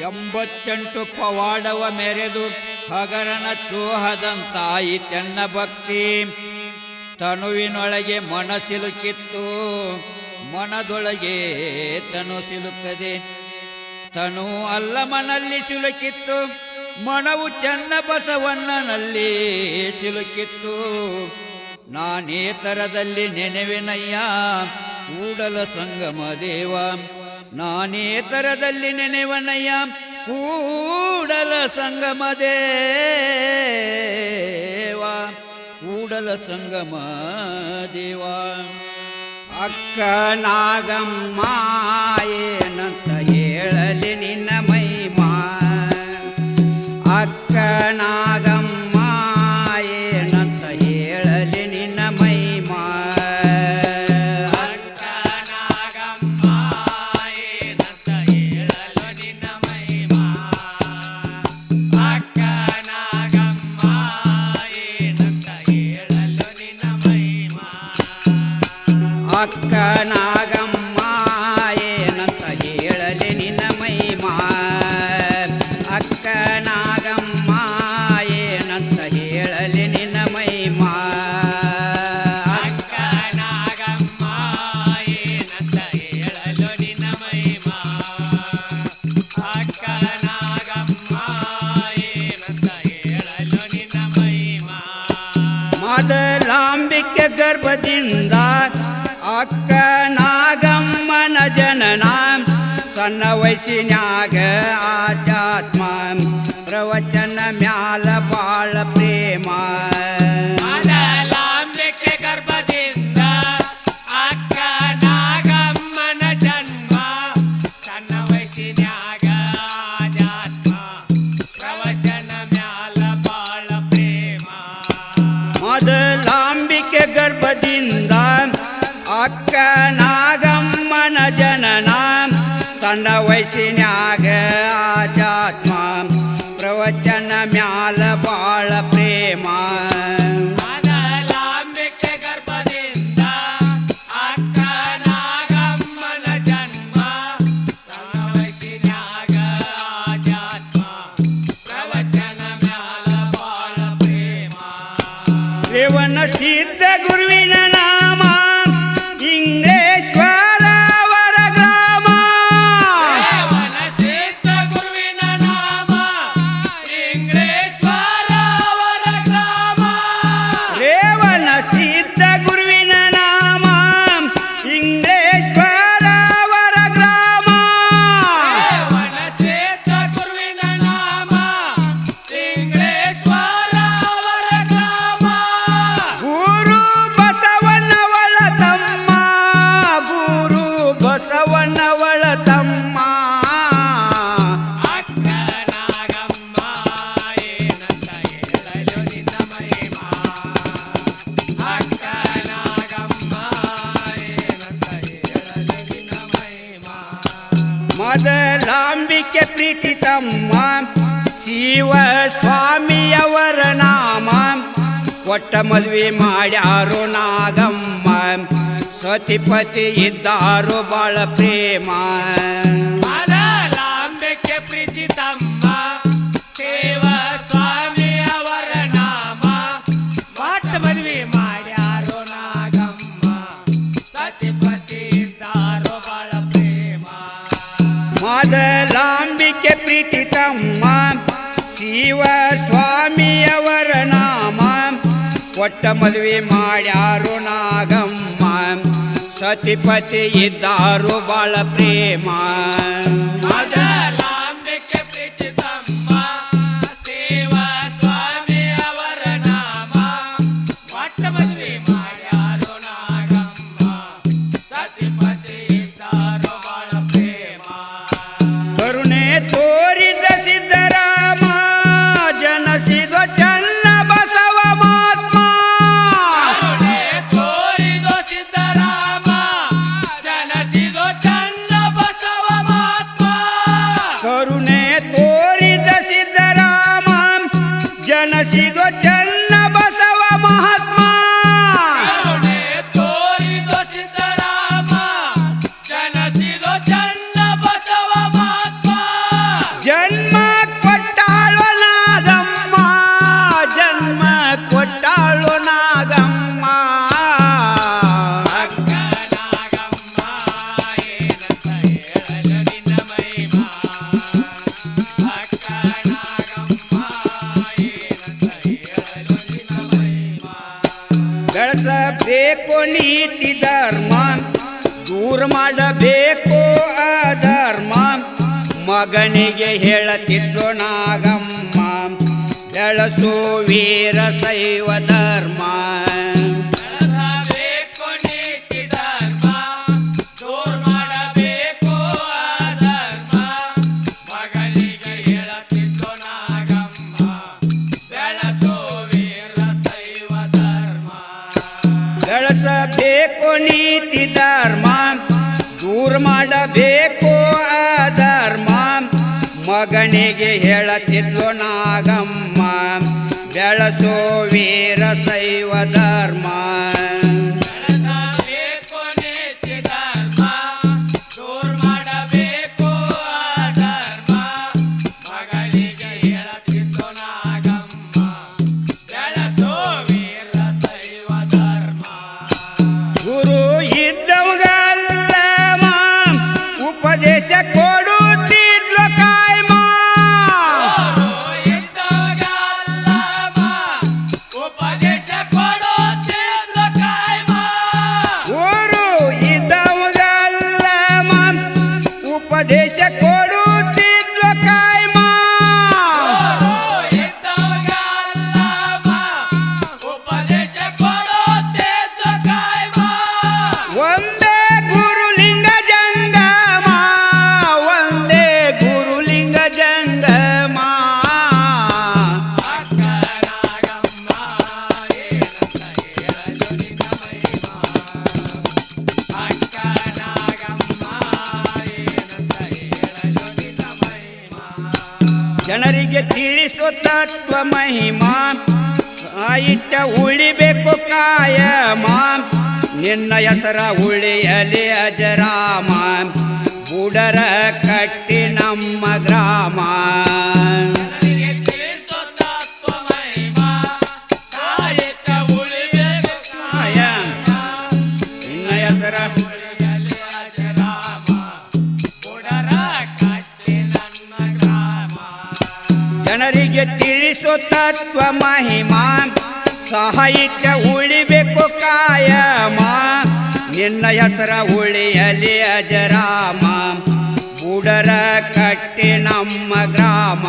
ಎಂಬತ್ತೆಂಟು ಪವಾಡವ ಮೆರೆದು ಹಗರನ ಚೋಹದಂತಾಯಿ ತೆನ್ನ ಭಕ್ತಿ. ತನುವಿನೊಳಗೆ ಮನ ಸಿಲುಕಿತ್ತು, ಮನದೊಳಗೆ ತನು ಸಿಲುಕದೆ. ತನು ಅಲ್ಲ ಮನಲ್ಲಿ ಸಿಲುಕಿತ್ತು, ಮನವು ಚೆನ್ನ ಬಸವಣ್ಣನಲ್ಲಿ ಸಿಲುಕಿತ್ತು. ನಾನೇತರದಲ್ಲಿ ನೆನವಿನಯ್ಯ, ಕೂಡಲ ಸಂಗಮ ದೇವ. ನಾನೇ ತರದಲ್ಲಿ ನೆನೆವನಯ್ಯ, ಕೂಡಲ ಸಂಗಮ ದೇವ ಕೂಡಲ ಸಂಗಮ ದೇವ ಅಕ್ಕ ನಾಗಮ್ಮ ಏನಂತ ಹೇಳಲಿ ನಿನ್ನ ಮೈಮ ಅಕ್ಕ ನಾಗಮ್ಮ ಏನಂತ ಹೇಳಲಿ ನಿನ್ನ ಮೈಮಾ ನಾಗಮ್ಮ ಏನಂತ ಹೇಳಲಿ ನಿನ್ನ ಮೈಮಾ ಅಕ್ಕ ನಾಗಮ್ಮ ಏನಂತ ಹೇಳಲಿ ನಿನ್ನ ಮೈಮಾ ಅಕ್ಕ ನಾಗಮ್ಮ ಏನಂತ ಹೇಳಲು ನಿನ್ನ ಮಹಿಮಾ ಅಕ್ಕ ನಾಗಮ್ಮ ಏನಂತ ಹೇಳಲು ನಿನ್ನ ಮಹಿಮಾ ಮೊದಲಾಂಬಿಕೆ ಗರ್ಭದಿಂದ ಅಕ್ಕ ನಾಗಮ್ಮನ ಜನನ ಸಣ್ಣ ವಯಸ್ಸಿನ್ಯಾಗ ಆಧ್ಯಾತ್ಮ ಪ್ರವಚನ ಮ್ಯಾಲ ಬಾಳ ಮೊದಲಾಂಬಿಕೆ ಪ್ರೀತಿ ತಮ್ಮ ಶಿವ ಸ್ವಾಮಿಯವರ ನಾಮ ಕೊಟ್ಟ ಮದ್ವೆ ಮಾಡ್ಯಾರು ನಾಗಮ್ಮ ಸತಿಪತಿ ಇದ್ದಾರು ಬಾಳ ಪ್ರೇಮ ಮೊದಲಾಂಬಿಕೆ ಪ್ರೀತಿ ತಮ್ಮ ಶಿವ ಸ್ವಾಮಿಯವರ ನಾಮ ಕೊಟ್ಟ ಮದ್ವೆ ಮಾಡ್ಯಾರು ನಾಗಮ್ಮ ಸತಿಪತಿ ಇದ್ದಾರು ಬಾಳ ಪ್ರೇಮ ಮನಸಿಗೋ ಚನ್ನ ಬಸವ ಮಹಾ ಪ್ರೀತಿ ಧರ್ಮ ದೂರ ಮಾಡಬೇಕು ಆ ಧರ್ಮ ಮಗನಿಗೆ ಹೇಳತಿದ್ದು ನಾಗಮ್ಮ ಬೆಳಸು ವೀರ ಶೈವ ಧರ್ಮ. ಮಗನಿಗೆ ಹೇಳತಿದ್ದು ನಾಗಮ್ಮ. ಬೆಳಸೋ ವೀರ ಶೈವ ಧರ್ಮ. ಜನರಿಗೆ ತಿಳಿಸೋ ತತ್ವ ಮಹಿಮಾ. ಸಾಹಿತ್ಯ ಉಳಿಬೇಕು ಕಾಯಮ. ನಿನ್ನ ಹೆಸರ ಉಳಿಯಲಿ ಅಜರಾಮ. ಬುಡರ ಕಟ್ಟಿ ನಮ್ಮ ಗ್ರಾಮ. ತತ್ವ ಮಹಿಮಾ ಸಾಹಿತ್ಯ ಉಳಿಬೇಕು ಕಾಯಮ. ನಿನ್ನ ಹೆಸರ ಉಳಿಯಲಿ ಅಜರಾಮ. ಬುಡರ ಕಟ್ಟಿ ನಮ್ಮ ಗ್ರಾಮ.